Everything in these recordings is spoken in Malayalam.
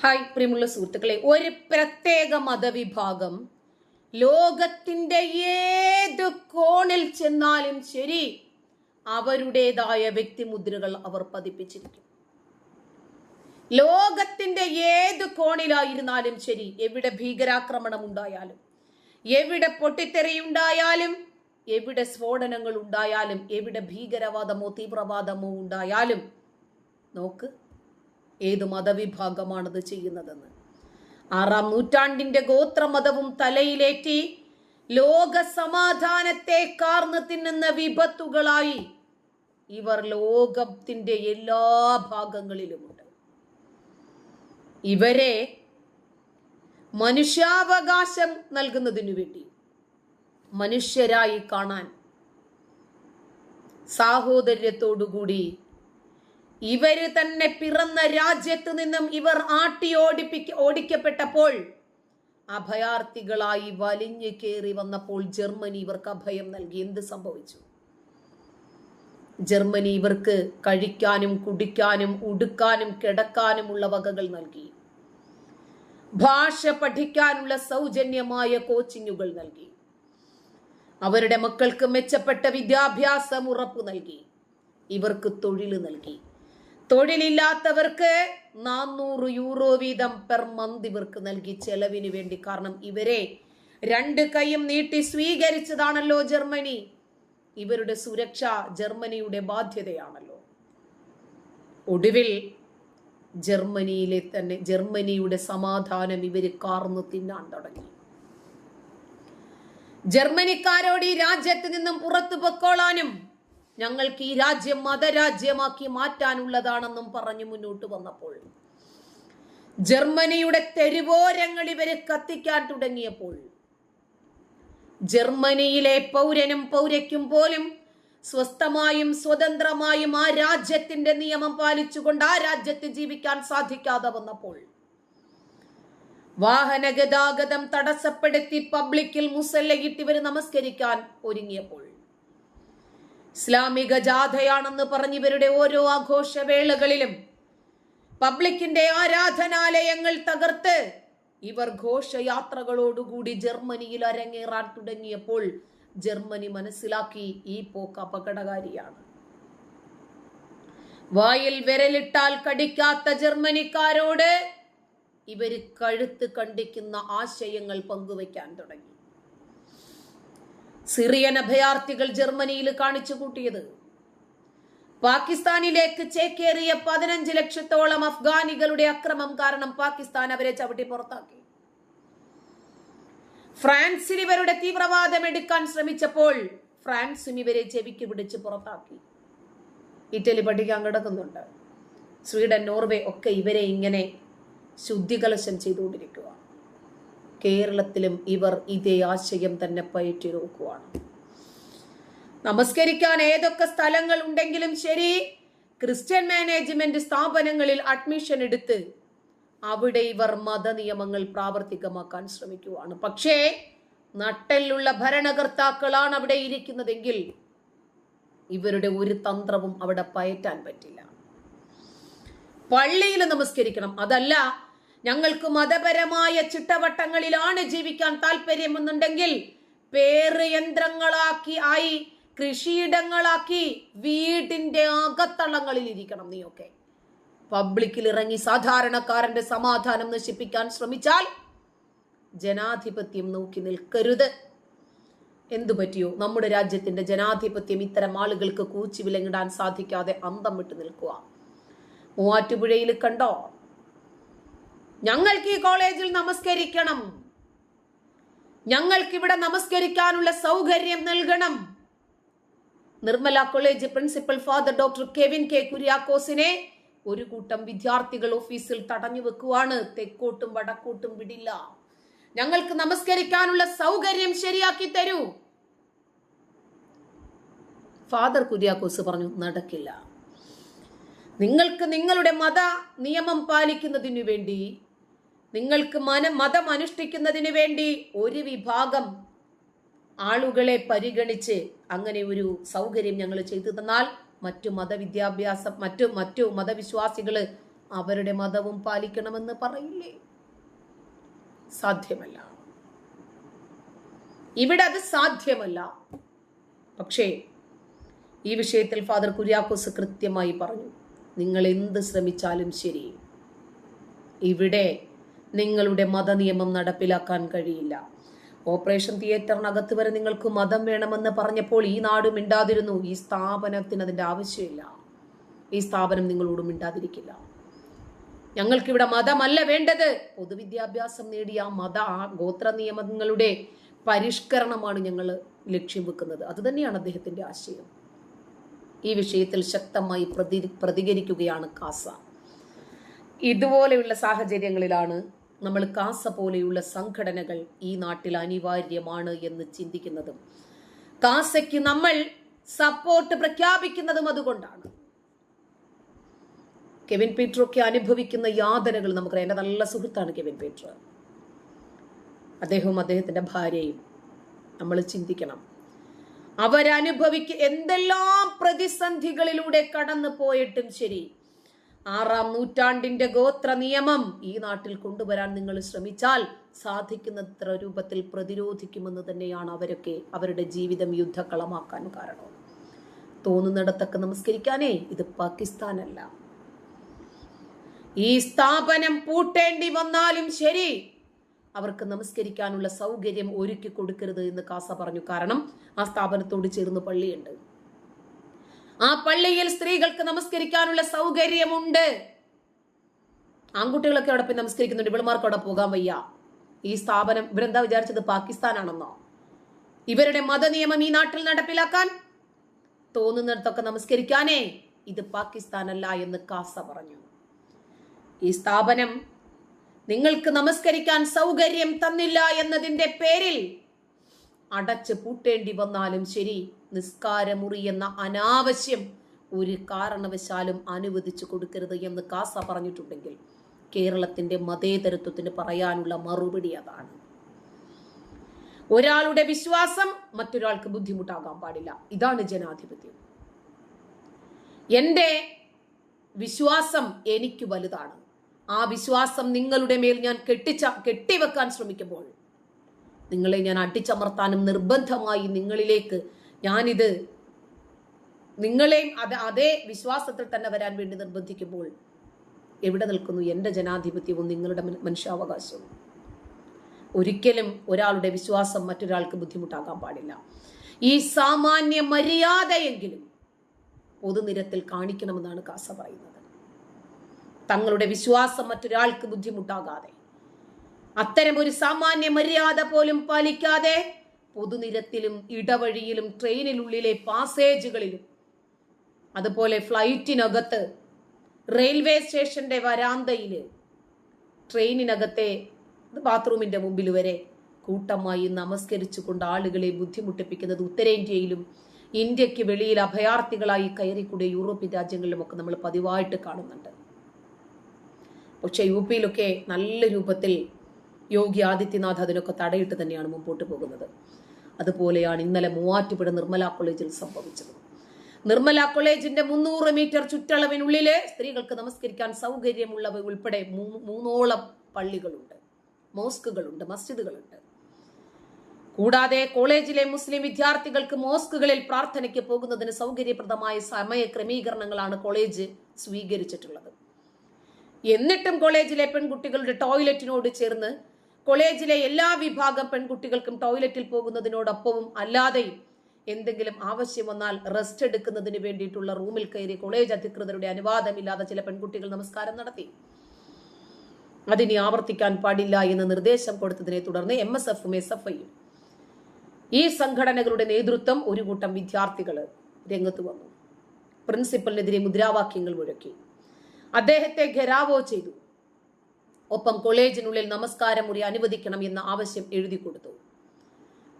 ഹായ് പ്രിയമുള്ള സുഹൃത്തുക്കളെ ഒരു പ്രത്യേക മതവിഭാഗം ലോകത്തിന്റെ ഏത് കോണിൽ ചെന്നാലും ശരി അവരുടേതായ വ്യക്തിമുദ്രകൾ അവർ പതിപ്പിച്ചിരിക്കും. ലോകത്തിന്റെ ഏത് കോണിലായിരുന്നാലും ശരി എവിടെ ഭീകരാക്രമണം ഉണ്ടായാലും എവിടെ പൊട്ടിത്തെറിയുണ്ടായാലും എവിടെ സ്ഫോടനങ്ങൾ ഉണ്ടായാലും എവിടെ ഭീകരവാദമോ തീവ്രവാദമോ ഉണ്ടായാലും നോക്ക് ഏത് മതവിഭാഗമാണത് ചെയ്യുന്നതെന്ന്? ആറാം നൂറ്റാണ്ടിന്റെ ഗോത്രമതവും തലയിലേറ്റി ലോക സമാധാനത്തെ കാർന്നു തിന്നുന്ന വിപത്തുകളായി ഇവർ ലോകത്തിന്റെ എല്ലാ ഭാഗങ്ങളിലുമുണ്ട്. ഇവരെ മനുഷ്യാവകാശം നൽകുന്നതിനു വേണ്ടി മനുഷ്യരായി കാണാൻ സാഹോദര്യത്തോടുകൂടി ഇവർ തന്നെ പിറന്ന രാജ്യത്ത് നിന്നും ഇവർ ആട്ടി ഓടിപ്പിക്ക ഓടിക്കപ്പെട്ടപ്പോൾ അഭയാർത്ഥികളായി വലിഞ്ഞു കയറി വന്നപ്പോൾ ജർമ്മനി ഇവർക്ക് അഭയം നൽകി. എന്ത് സംഭവിച്ചു? ജർമ്മനി ഇവർക്ക് കഴിക്കാനും കുടിക്കാനും ഉടുക്കാനും കിടക്കാനുമുള്ള വകകൾ നൽകി. ഭാഷ പഠിക്കാനുള്ള സൗജന്യമായ കോച്ചിങ്ങുകൾ നൽകി. അവരുടെ മക്കൾക്ക് മെച്ചപ്പെട്ട വിദ്യാഭ്യാസം ഉറപ്പു നൽകി. ഇവർക്ക് തൊഴിൽ നൽകി. തൊഴിലില്ലാത്തവർക്ക് നാനൂറ് യൂറോ വീതം പെർ മന്ത് ഇവർക്ക് നൽകി ചെലവിന് വേണ്ടി. കാരണം ഇവരെ രണ്ട് കൈയും നീട്ടി സ്വീകരിച്ചതാണല്ലോ ജർമ്മനി. ഇവരുടെ സുരക്ഷ ജർമ്മനിയുടെ ബാധ്യതയാണല്ലോ. ഒടുവിൽ ജർമ്മനിയിലെ തന്നെ ജർമ്മനിയുടെ സമാധാനം ഇവർ കാർന്നു തിന്നാൻ തുടങ്ങി. ജർമ്മനിക്കാരോട് ഈ രാജ്യത്ത് നിന്നും പുറത്തു പൊക്കോളാനും ഞങ്ങൾക്ക് ഈ രാജ്യം മതരാജ്യമാക്കി മാറ്റാനുള്ളതാണെന്നും പറഞ്ഞു മുന്നോട്ട് വന്നപ്പോൾ ജർമ്മനിയുടെ തെരുവോരങ്ങൾ ഇവരെ കത്തിക്കാൻ തുടങ്ങിയപ്പോൾ ജർമ്മനിയിലെ പൗരനും പൗരയ്ക്കും പോലും സ്വസ്ഥമായും സ്വതന്ത്രമായും ആ രാജ്യത്തിന്റെ നിയമം പാലിച്ചുകൊണ്ട് ആ രാജ്യത്ത് ജീവിക്കാൻ സാധിക്കാതെ വന്നപ്പോൾ വാഹന ഗതാഗതം തടസ്സപ്പെടുത്തി പബ്ലിക്കിൽ മുസല്ലയിട്ട് ഇവർ നമസ്കരിക്കാൻ ഒരുങ്ങിയപ്പോൾ ഇസ്ലാമിക ജാഥയാണെന്ന് പറഞ്ഞിവരുടെ ഓരോ ആഘോഷവേളകളിലും പബ്ലിക്കിന്റെ ആരാധനാലയങ്ങൾ തകർത്ത് ഇവർ ഘോഷയാത്രകളോടുകൂടി ജർമ്മനിയിൽ അരങ്ങേറാൻ തുടങ്ങിയപ്പോൾ ജർമ്മനി മനസ്സിലാക്കി ഈ പോക്ക് അപകടകാരിയാണ്. വായിൽ വിരലിട്ടാൽ കടിക്കാത്ത ജർമ്മനിക്കാരോട് ഇവർ കഴുത്ത് കണ്ടിക്കുന്ന ആശയങ്ങൾ പങ്കുവയ്ക്കാൻ തുടങ്ങി. സിറിയൻ അഭയാർത്ഥികൾ ജർമ്മനിയിൽ കാണിച്ചു കൂട്ടിയത് പാകിസ്ഥാനിലേക്ക് ചേക്കേറിയ പതിനഞ്ച് ലക്ഷത്തോളം അഫ്ഗാനികളുടെ അക്രമം കാരണം പാകിസ്ഥാൻ അവരെ ചവിട്ടി പുറത്താക്കി. ഫ്രാൻസിൽ ഇവരുടെ തീവ്രവാദം എടുക്കാൻ ശ്രമിച്ചപ്പോൾ ഫ്രാൻസും ഇവരെ ചെവിക്ക് പിടിച്ച് പുറത്താക്കി. ഇറ്റലി പഠിക്കാൻ കിടക്കുന്നുണ്ട്. സ്വീഡൻ നോർവേ ഒക്കെ ഇവരെ ഇങ്ങനെ ശുദ്ധികലശം ചെയ്തുകൊണ്ടിരിക്കുക കേരളത്തിലും ഇവർ ഇതേ ആശയം തന്നെ പയറ്റി നോക്കുവാണ് നമസ്കരിക്കാൻ ഏതൊക്കെ സ്ഥലങ്ങൾ ഉണ്ടെങ്കിലും ശരി ക്രിസ്ത്യൻ മാനേജ്മെന്റ് സ്ഥാപനങ്ങളിൽ അഡ്മിഷൻ എടുത്ത് അവിടെ ഇവർ മതനിയമങ്ങൾ പ്രാവർത്തികമാക്കാൻ ശ്രമിക്കുവാണ്. പക്ഷേ നട്ടലിലുള്ള ഭരണകർത്താക്കളാണ് അവിടെ ഇരിക്കുന്നതെങ്കിൽ ഇവരുടെ ഒരു തന്ത്രവും അവിടെ പയറ്റാൻ പറ്റില്ല. പള്ളിയിൽ നമസ്കരിക്കണം. അതല്ല ഞങ്ങൾക്ക് മതപരമായ ചിട്ടവട്ടങ്ങളിലാണ് ജീവിക്കാൻ താല്പര്യമെന്നുണ്ടെങ്കിൽ പേര് യന്ത്രങ്ങളാക്കി ആയി കൃഷിയിടങ്ങളാക്കി വീടിന്റെ അകത്തളങ്ങളിൽ ഇരിക്കണം നീയൊക്കെ. പബ്ലിക്കിൽ ഇറങ്ങി സാധാരണക്കാരന്റെ സമാധാനം നശിപ്പിക്കാൻ ശ്രമിച്ചാൽ ജനാധിപത്യം നോക്കി നിൽക്കരുത്. എന്തു പറ്റിയോ? നമ്മുടെ രാജ്യത്തിന്റെ ജനാധിപത്യം ഇത്തരം ആളുകൾക്ക് കൂച്ചി വിലങ്ങിടാൻ സാധിക്കാതെ അന്തം വിട്ട് നിൽക്കുക. മൂവാറ്റുപുഴയിൽ കണ്ടോ? ഞങ്ങൾക്ക് ഈ കോളേജിൽ നമസ്കരിക്കണം. ഞങ്ങൾക്ക് ഇവിടെ നമസ്കരിക്കാനുള്ള സൗകര്യം നൽകണം. Nirmala college principal father doctor Kevin K കുര്യാക്കോസിനെ ഒരു കൂട്ടം വിദ്യാർത്ഥികൾ ഓഫീസിൽ തടഞ്ഞു വെക്കുവാണ്. തെക്കോട്ടും വടക്കോട്ടും വിടില്ല. ഞങ്ങൾക്ക് നമസ്കരിക്കാനുള്ള സൗകര്യം ശരിയാക്കി തരൂ. ഫാദർ കുര്യാക്കോസ് പറഞ്ഞു നടക്കില്ല. നിങ്ങൾക്ക് നിങ്ങളുടെ മത നിയമം പാലിക്കുന്നതിനു വേണ്ടി നിങ്ങൾക്ക് മന മതം അനുഷ്ഠിക്കുന്നതിന് വേണ്ടി ഒരു വിഭാഗം ആളുകളെ പരിഗണിച്ച് അങ്ങനെ ഒരു സൗകര്യം ഞങ്ങൾ ചെയ്തു തന്നാൽ മറ്റു മതവിദ്യാഭ്യാസം മറ്റു മറ്റു മതവിശ്വാസികൾ അവരുടെ മതവും പാലിക്കണമെന്ന് പറയില്ലേ? സാധ്യമല്ല. ഇവിടെ അത് സാധ്യമല്ല. പക്ഷേ ഈ വിഷയത്തിൽ ഫാദർ കുര്യാക്കോസ് കൃത്യമായി പറഞ്ഞു. നിങ്ങൾ എന്ത് ശ്രമിച്ചാലും ശരി. ഇവിടെ നിങ്ങളുടെ മതനിയമം നടപ്പിലാക്കാൻ കഴിയില്ല. ഓപ്പറേഷൻ തിയേറ്ററിനകത്ത് വരെ നിങ്ങൾക്ക് മതം വേണമെന്ന് പറഞ്ഞപ്പോൾ ഈ നാട് മിണ്ടാതിരുന്നു. ഈ സ്ഥാപനത്തിന് അതിന്റെ ആവശ്യമില്ല. ഈ സ്ഥാപനം നിങ്ങളോട് മിണ്ടാതിരിക്കില്ല. ഞങ്ങൾക്കിവിടെ മതമല്ല വേണ്ടത്. പൊതുവിദ്യാഭ്യാസം നേടിയ മത ഗോത്ര നിയമങ്ങളുടെ പരിഷ്കരണമാണ് ഞങ്ങൾ ലക്ഷ്യം വെക്കുന്നത്. അതുതന്നെയാണ് അദ്ദേഹത്തിന്റെ ആശയം. ഈ വിഷയത്തിൽ ശക്തമായി പ്രതി പ്രതികരിക്കുകയാണ് കാസ. ഇതുപോലെയുള്ള സാഹചര്യങ്ങളിലാണ് നമ്മൾ കാസ പോലെയുള്ള സംഘടനകൾ ഈ നാട്ടിൽ അനിവാര്യമാണ് എന്ന് ചിന്തിക്കുന്നതും കാസയ്ക്ക് നമ്മൾ സപ്പോർട്ട് പ്രഖ്യാപിക്കുന്നതും അതുകൊണ്ടാണ്. കെവിൻ പീറ്ററൊക്കെ അനുഭവിക്കുന്ന യാതനകൾ നമുക്കറിയാം. എന്റെ നല്ല സുഹൃത്താണ് കെവിൻ പീറ്റർ. അദ്ദേഹവും അദ്ദേഹത്തിന്റെ ഭാര്യയും നമ്മൾ ചിന്തിക്കണം. അവരനുഭവിക്ക എന്തെല്ലാം പ്രതിസന്ധികളിലൂടെ കടന്നു പോയിട്ടും ശരി ആറാം നൂറ്റാണ്ടിന്റെ ഗോത്ര നിയമം ഈ നാട്ടിൽ കൊണ്ടുവരാൻ നിങ്ങൾ ശ്രമിച്ചാൽ സാധിക്കുന്നത്ര രൂപത്തിൽ പ്രതിരോധിക്കുമെന്ന് തന്നെയാണ് അവരൊക്കെ അവരുടെ ജീവിതം യുദ്ധക്കളമാക്കാൻ കാരണം. തോന്നുന്നിടത്തൊക്കെ നമസ്കരിക്കാനേ ഇത് പാകിസ്ഥാനല്ല. ഈ സ്ഥാപനം പൂട്ടേണ്ടി വന്നാലും ശരി. അവർക്ക് നമസ്കരിക്കാനുള്ള സൗകര്യം ഒരുക്കി കൊടുക്കരുത് എന്ന് കാസ പറഞ്ഞു. കാരണം ആ സ്ഥാപനത്തോട് ചേർന്ന് പള്ളിയുണ്ട്. ആ പള്ളിയിൽ സ്ത്രീകൾക്ക് നമസ്കരിക്കാനുള്ള സൗകര്യമുണ്ട്. ആൺകുട്ടികളൊക്കെ അവിടെ പോയി നമസ്കരിക്കുന്നുണ്ട്. ഇവളുമാർക്ക് അവിടെ പോകാൻ വയ്യ. ഈ സ്ഥാപനം ഇവരെന്താ വിചാരിച്ചത്? പാകിസ്ഥാനാണെന്നോ? ഇവരുടെ മതനിയമം ഈ നാട്ടിൽ നടപ്പിലാക്കാൻ തോന്നുന്നിടത്തൊക്കെ നമസ്കരിക്കാനേ ഇത് പാകിസ്ഥാനല്ല എന്ന് കാസ പറഞ്ഞു. ഈ സ്ഥാപനം നിങ്ങൾക്ക് നമസ്കരിക്കാൻ സൗകര്യം തന്നില്ല എന്നതിന്റെ പേരിൽ അടച്ച് പൂട്ടേണ്ടി വന്നാലും ശരി. നിസ്കാരമുറി എന്ന അനാവശ്യം ഒരു കാരണവശാലും അനുവദിച്ചു കൊടുക്കരുത് എന്ന് കാസ പറഞ്ഞിട്ടുണ്ടെങ്കിൽ കേരളത്തിന്റെ മതേതരത്വത്തിന് പറയാനുള്ള മറുപടി അതാണ്. ഒരാളുടെ വിശ്വാസം മറ്റൊരാൾക്ക് ബുദ്ധിമുട്ടാകാൻ പാടില്ല. ഇതാണ് ജനാധിപത്യം. എന്റെ വിശ്വാസം എനിക്ക് വലുതാണ്. ആ വിശ്വാസം നിങ്ങളുടെ മേൽ ഞാൻ കെട്ടിച്ച കെട്ടിവെക്കാൻ ശ്രമിക്കുമ്പോൾ നിങ്ങളെ ഞാൻ അടിച്ചമർത്താനും നിർബന്ധമായി നിങ്ങളിലേക്ക് ഞാനിത് നിങ്ങളെയും അത് അതേ വിശ്വാസത്തിൽ തന്നെ വരാൻ വേണ്ടി നിർബന്ധിക്കുമ്പോൾ എവിടെ നിൽക്കുന്നു? എന്റെ ജനാധിപത്യവും നിങ്ങളുടെ മന- മനുഷ്യാവകാശവും. ഒരിക്കലും ഒരാളുടെ വിശ്വാസം മറ്റൊരാൾക്ക് ബുദ്ധിമുട്ടാകാൻ പാടില്ല. ഈ സാമാന്യ മര്യാദയെങ്കിലും പൊതുനിരത്തിൽ കാണിക്കണമെന്നാണ് കാസ പറയുന്നത്. തങ്ങളുടെ വിശ്വാസം മറ്റൊരാൾക്ക് ബുദ്ധിമുട്ടാകാതെ അത്തരം ഒരു സാമാന്യ മര്യാദ പോലും പാലിക്കാതെ പൊതുനിരത്തിലും ഇടവഴിയിലും ട്രെയിനിനുള്ളിലെ പാസേജുകളിലും. അതുപോലെ ഫ്ലൈറ്റിനകത്ത് റെയിൽവേ സ്റ്റേഷന്റെ വരാന്തയിൽ ട്രെയിനിനകത്തെ ബാത്റൂമിന്റെ മുമ്പിൽ വരെ കൂട്ടമായി നമസ്കരിച്ചുകൊണ്ട് ആളുകളെ ബുദ്ധിമുട്ടിപ്പിക്കുന്നത് ഉത്തരേന്ത്യയിലും ഇന്ത്യയ്ക്ക് വെളിയിൽ അഭയാർത്ഥികളായി കയറിക്കൂടിയ യൂറോപ്യൻ രാജ്യങ്ങളിലുമൊക്കെ നമ്മൾ പതിവായിട്ട് കാണുന്നുണ്ട്. പക്ഷെ യു പിയിലൊക്കെ നല്ല രൂപത്തിൽ യോഗി ആദിത്യനാഥ് അതിനൊക്കെ തടയിട്ട് തന്നെയാണ് മുമ്പോട്ട് പോകുന്നത്. അതുപോലെയാണ് ഇന്നലെ മൂവാറ്റുപുഴ നിർമ്മല കോളേജിൽ സംഭവിച്ചത്. നിർമ്മല കോളേജിന്റെ മുന്നൂറ് മീറ്റർ ചുറ്റളവിനുള്ളിലെ സ്ത്രീകൾക്ക് നമസ്കരിക്കാൻ സൗകര്യമുള്ളവ ഉൾപ്പെടെ മൂന്നോളം പള്ളികളുണ്ട്. മോസ്കുകളുണ്ട് മസ്ജിദുകളുണ്ട്. കൂടാതെ കോളേജിലെ മുസ്ലിം വിദ്യാർത്ഥികൾക്ക് മോസ്കുകളിൽ പ്രാർത്ഥനയ്ക്ക് പോകുന്നതിന് സൗകര്യപ്രദമായ സമയ ക്രമീകരണങ്ങളാണ് കോളേജ് സ്വീകരിച്ചിട്ടുള്ളത്. എന്നിട്ടും കോളേജിലെ പെൺകുട്ടികളുടെ ടോയ്ലറ്റിനോട് ചേർന്ന് കോളേജിലെ എല്ലാ വിഭാഗം പെൺകുട്ടികൾക്കും ടോയ്ലറ്റിൽ പോകുന്നതിനോടൊപ്പവും അല്ലാതെയും എന്തെങ്കിലും ആവശ്യം വന്നാൽ റെസ്റ്റ് എടുക്കുന്നതിന് വേണ്ടിയിട്ടുള്ള റൂമിൽ കയറി കോളേജ് അധികൃതരുടെ അനുവാദമില്ലാതെ ചില പെൺകുട്ടികൾ നമസ്കാരം നടത്തി. അതിനി ആവർത്തിക്കാൻ പാടില്ല എന്ന് നിർദ്ദേശം കൊടുത്തതിനെ തുടർന്ന് എം എസ് എഫും എസ് എഫ് ഐയും ഈ സംഘടനകളുടെ നേതൃത്വം ഒരു കൂട്ടം വിദ്യാർത്ഥികൾ രംഗത്ത് വന്നു. പ്രിൻസിപ്പലിനെതിരെ മുദ്രാവാക്യങ്ങൾ മുഴക്കി. അദ്ദേഹത്തെ ഘരാവോ ചെയ്തു. ഒപ്പം കോളേജിനുള്ളിൽ നമസ്കാരം മുറി അനുവദിക്കണം എന്ന ആവശ്യം എഴുതി കൊടുത്തു.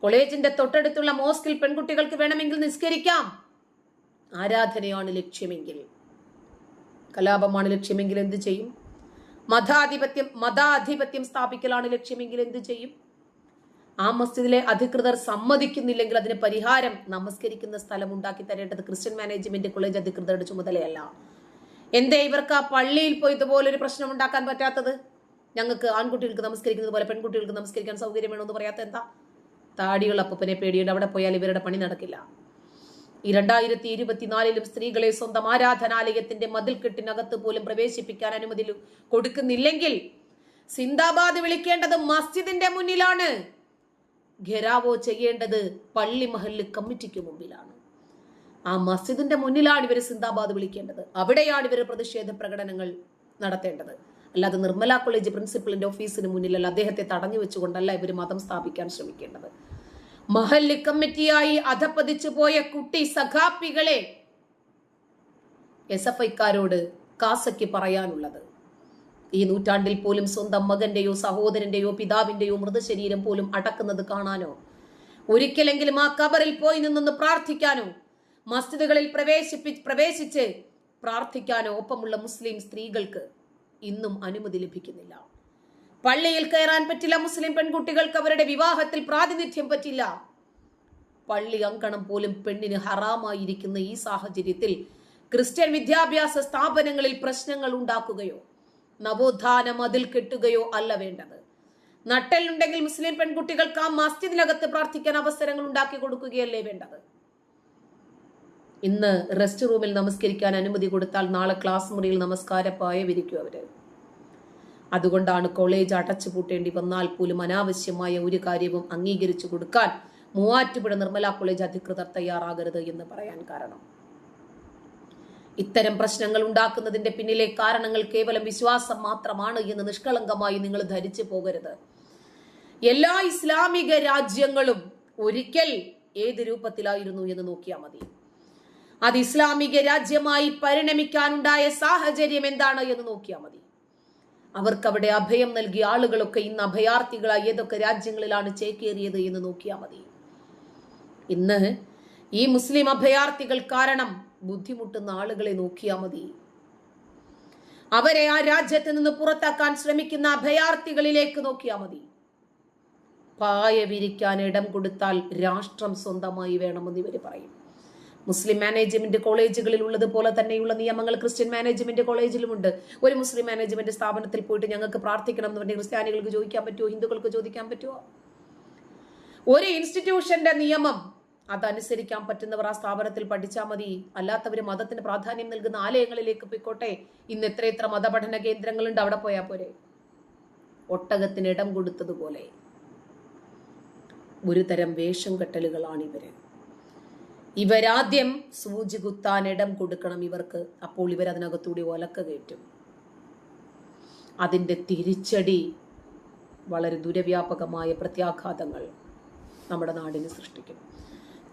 കോളേജിന്റെ തൊട്ടടുത്തുള്ള മോസ്കിൽ പെൺകുട്ടികൾക്ക് വേണമെങ്കിൽ നിസ്കരിക്കാം. ആരാധനയാണ് ലക്ഷ്യമെങ്കിൽ. കലാപമാണ് ലക്ഷ്യമെങ്കിൽ എന്ത് ചെയ്യും? മതാധിപത്യം മതാധിപത്യം സ്ഥാപിക്കലാണ് ലക്ഷ്യമെങ്കിൽ എന്ത് ചെയ്യും? ആ മസ്ജിദിലെ അധികൃതർ സമ്മതിക്കുന്നില്ലെങ്കിൽ അതിന് പരിഹാരം നമസ്കരിക്കുന്ന സ്ഥലം ഉണ്ടാക്കി തരേണ്ടത് ക്രിസ്ത്യൻ മാനേജ്മെന്റ് കോളേജ് അധികൃതരുടെ ചുമതലയല്ല. എന്തേ ഇവർക്ക് ആ പള്ളിയിൽ പോയി ഇതുപോലൊരു പ്രശ്നം ഉണ്ടാക്കാൻ പറ്റാത്തത്? ഞങ്ങൾക്ക് ആൺകുട്ടികൾക്ക് നമസ്കരിക്കുന്നത് പോലെ പെൺകുട്ടികൾക്ക് നമസ്കരിക്കാൻ സൗകര്യം വേണമെന്ന് പറയാത്ത എന്താ? താടിയുള്ള അപ്പനെ പേടിയുണ്ട്. അവിടെ പോയാൽ ഇവരുടെ പണി നടക്കില്ല. ഈ രണ്ടായിരത്തി ഇരുപത്തിനാലിലും സ്ത്രീകളെ സ്വന്തം ആരാധനാലയത്തിന്റെ മതിൽക്കെട്ടിനകത്ത് പോലും പ്രവേശിപ്പിക്കാൻ അനുമതി കൊടുക്കുന്നില്ലെങ്കിൽ സിന്ദാബാദ് വിളിക്കേണ്ടത് മസ്ജിദിന്റെ മുന്നിലാണ്. ഘെരാവോ ചെയ്യേണ്ടത് പള്ളി മഹല്ല് കമ്മിറ്റിക്ക് മുമ്പിലാണ്. ആ മസ്ജിദിന്റെ മുന്നിലാണ് ഇവർ സിന്ദാബാദ് വിളിക്കേണ്ടത്. അവിടെയാണ് ഇവർ പ്രതിഷേധ പ്രകടനങ്ങൾ നടത്തേണ്ടത്. അല്ലാതെ നിർമ്മല കോളേജ് പ്രിൻസിപ്പലിന്റെ ഓഫീസിന് മുന്നിലല്ല അദ്ദേഹത്തെ തടഞ്ഞു വെച്ചുകൊണ്ടല്ല ഇവർ മതം സ്ഥാപിക്കാൻ ശ്രമിക്കേണ്ടത്. മഹല്ല് കമ്മിറ്റിയായി അധപ്പതിച്ചു പോയ കുട്ടി സഖാപ്പികളെ എസ് എഫ് ഐക്കാരോട് കാസയ്ക്ക് പറയാനുള്ളത്. ഈ നൂറ്റാണ്ടിൽ പോലും സ്വന്തം മകന്റെയോ സഹോദരന്റെയോ പിതാവിന്റെയോ മൃതശരീരം പോലും അടക്കുന്നത് കാണാനോ? ഒരിക്കലെങ്കിലും ആ കബറിൽ പോയി നിന്നൊന്ന് പ്രാർത്ഥിക്കാനോ? മസ്ജിദുകളിൽ പ്രവേശിപ്പി പ്രവേശിച്ച് പ്രാർത്ഥിക്കാനോ? ഒപ്പമുള്ള മുസ്ലിം സ്ത്രീകൾക്ക് ഇന്നും അനുമതി ലഭിക്കുന്നില്ല. പള്ളിയിൽ കയറാൻ പറ്റില്ല മുസ്ലിം പെൺകുട്ടികൾക്ക് അവരുടെ വിവാഹത്തിൽ പ്രാതിനിധ്യം പറ്റില്ല. പള്ളി അങ്കണം പോലും പെണ്ണിന് ഹറാമായിരിക്കുന്ന ഈ സാഹചര്യത്തിൽ ക്രിസ്ത്യൻ വിദ്യാഭ്യാസ സ്ഥാപനങ്ങളിൽ പ്രശ്നങ്ങൾ ഉണ്ടാക്കുകയോ നവോത്ഥാന മതിൽ കെട്ടുകയോ അല്ല വേണ്ടത്. നട്ടലുണ്ടെങ്കിൽ മുസ്ലിം പെൺകുട്ടികൾക്ക് ആ മസ്ജിദിനകത്ത് പ്രാർത്ഥിക്കാൻ അവസരങ്ങൾ ഉണ്ടാക്കി കൊടുക്കുകയല്ലേ വേണ്ടത്. ഇന്ന് റെസ്റ്റ് റൂമിൽ നമസ്കരിക്കാൻ അനുമതി കൊടുത്താൽ നാളെ ക്ലാസ് മുറിയിൽ നമസ്കാരപ്പായ വിരിക്കും അവർ. അതുകൊണ്ടാണ് കോളേജ് അടച്ചുപൂട്ടേണ്ടി വന്നാൽ പോലും അനാവശ്യമായ ഒരു കാര്യവും അംഗീകരിച്ചു കൊടുക്കാൻ മൂവാറ്റുപുഴ നിർമ്മല കോളേജ് അധികൃതർ തയ്യാറാകരുത് എന്ന് പറയാൻ കാരണം. ഇത്തരം പ്രശ്നങ്ങൾ ഉണ്ടാക്കുന്നതിന്റെ പിന്നിലെ കാരണങ്ങൾ കേവലം വിശ്വാസം മാത്രമാണ് എന്ന് നിഷ്കളങ്കമായി നിങ്ങൾ ധരിച്ചു പോകരുത്. എല്ലാ ഇസ്ലാമിക രാജ്യങ്ങളും ഒരിക്കൽ ഏത് രൂപത്തിലായിരുന്നു എന്ന് നോക്കിയാൽ മതി. അത് ഇസ്ലാമിക രാജ്യമായി പരിണമിക്കാനുണ്ടായ സാഹചര്യം എന്താണ് എന്ന് നോക്കിയാൽ മതി. അവർക്ക് അവിടെ അഭയം നൽകിയ ആളുകളൊക്കെ ഇന്ന് അഭയാർത്ഥികളായി ഏതൊക്കെ രാജ്യങ്ങളിലാണ് ചേക്കേറിയത് എന്ന് നോക്കിയാൽ മതി. ഇന്ന് ഈ മുസ്ലിം അഭയാർത്ഥികൾ കാരണം ബുദ്ധിമുട്ടുന്ന ആളുകളെ നോക്കിയാൽ മതി. അവരെ ആ രാജ്യത്ത് നിന്ന് പുറത്താക്കാൻ ശ്രമിക്കുന്ന അഭയാർത്ഥികളിലേക്ക് നോക്കിയാൽ മതി. പായ വിരിക്കാൻ ഇടം കൊടുത്താൽ രാഷ്ട്രം സ്വന്തമായി വേണമെന്ന് ഇവർ പറയും. മുസ്ലിം മാനേജ്മെന്റ് കോളേജുകളിൽ ഉള്ളതുപോലെ തന്നെയുള്ള നിയമങ്ങൾ ക്രിസ്ത്യൻ മാനേജ്മെന്റ് കോളേജിലുമുണ്ട്. ഒരു മുസ്ലിം മാനേജ്മെന്റ് സ്ഥാപനത്തിൽ പോയിട്ട് ഞങ്ങൾക്ക് പ്രാർത്ഥിക്കണം എന്ന് പറഞ്ഞ് ക്രിസ്ത്യാനികൾക്ക് ചോദിക്കാൻ പറ്റുമോ ഹിന്ദുക്കൾക്ക് ചോദിക്കാൻ പറ്റുമോ ഒരു ഇൻസ്റ്റിറ്റ്യൂഷന്റെ നിയമം അതനുസരിക്കാൻ പറ്റുന്നവർ ആ സ്ഥാപനത്തിൽ പഠിച്ചാൽ മതി. അല്ലാത്തവർ മതത്തിന് പ്രാധാന്യം നൽകുന്ന ആലയങ്ങളിലേക്ക് പോയിക്കോട്ടെ. ഇന്ന് എത്ര എത്ര മതപഠന കേന്ദ്രങ്ങളുണ്ട് അവിടെ പോയാൽ പോരെ. ഒട്ടകത്തിന് ഇടം കൊടുത്തതുപോലെ ഒരുതരം വേഷം കെട്ടലുകളാണ് ഇവർ ഇവരാദ്യം സൂചി കുത്താൻ ഇടം കൊടുക്കണം ഇവർക്ക്. അപ്പോൾ ഇവർ അതിനകത്തൂടി ഒലക്ക കയറ്റും. അതിന്റെ തിരിച്ചടി വളരെ ദുരവ്യാപകമായ പ്രത്യാഘാതങ്ങൾ നമ്മുടെ നാടിന് സൃഷ്ടിക്കും.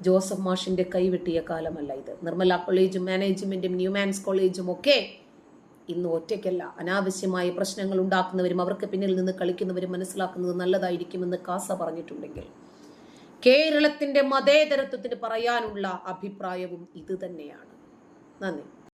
ജോസഫ് മാഷിന്റെ കൈവെട്ടിയ കാലമല്ല ഇത്. നിർമ്മല കോളേജും മാനേജ്മെന്റും ന്യൂമാൻസ് കോളേജും ഒക്കെ ഇന്ന് ഒറ്റയ്ക്കല്ല. അനാവശ്യമായ പ്രശ്നങ്ങൾ ഉണ്ടാക്കുന്നവരും അവർക്ക് പിന്നിൽ നിന്ന് കളിക്കുന്നവരും മനസ്സിലാക്കുന്നത് നല്ലതായിരിക്കുമെന്ന് കാസ പറഞ്ഞിട്ടുണ്ടെങ്കിൽ കേരളത്തിന്റെ മതേതരത്വത്തിന് പറയാനുള്ള അഭിപ്രായവും ഇത് തന്നെയാണ്. നന്ദി.